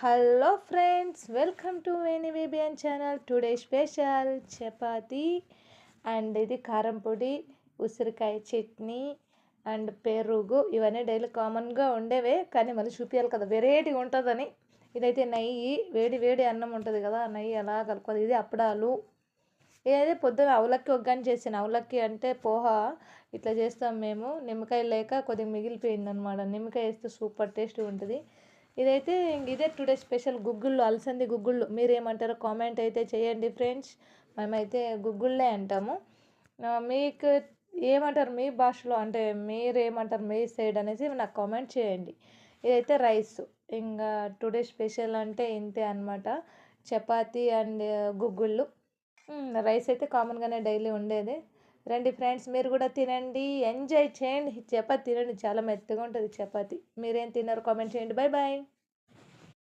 Hello friends welcome to Veni వేబియన్ channel today special chapati and ఇది కారం పొడి ఉసిరికాయ చట్నీ అండ్ పెరుగు. ఇవన్నీ డైలీ కామన్గా ఉండేవే కానీ మళ్ళీ చూపించాలి కదా. వెరైటీ ఉంటుందని. ఇదైతే నెయ్యి వేడి వేడి అన్నం ఉంటుంది కదా నెయ్యి అలా కలుపుకోవాలి? ఇది అప్పడాలు. ఏదైతే పొద్దున అవలక్కి ఒగ్గాని చేసిన. అవలక్కి అంటే పోహ ఇట్లా చేస్తాం మేము. నిమ్మకాయ లేక కొద్దిగా మిగిలిపోయింది అనమాట నిమ్మకాయ వేస్తే సూపర్ టేస్ట్ ఉంటుంది. ఇదైతే ఇంక ఇదే టుడే స్పెషల్ గుగ్గుళ్ళు అలసంది గుగ్గుళ్ళు. మీరు ఏమంటారో కామెంట్ అయితే చేయండి ఫ్రెండ్స్. మేమైతే గుగ్గుళ్ళే అంటాము. మీకు ఏమంటారు మీ భాషలో అంటే మీరు ఏమంటారు మీ సైడ్ అనేసి నాకు కామెంట్ చేయండి. ఇదైతే రైస్. ఇంకా టుడే స్పెషల్ అంటే ఇంతే అనమాట చపాతి అండ్ గుగ్గుళ్ళు. రైస్ అయితే కామన్గానే డైలీ ఉండేది. రండి ఫ్రెండ్స్ మీరు కూడా తినండి. ఎంజాయ్ చేయండి. చపాతీ తినండి. చాలా మెత్తగా ఉంటుంది చపాతీ. మీరేం తిన్నారు కామెంట్ చేయండి. Bye bye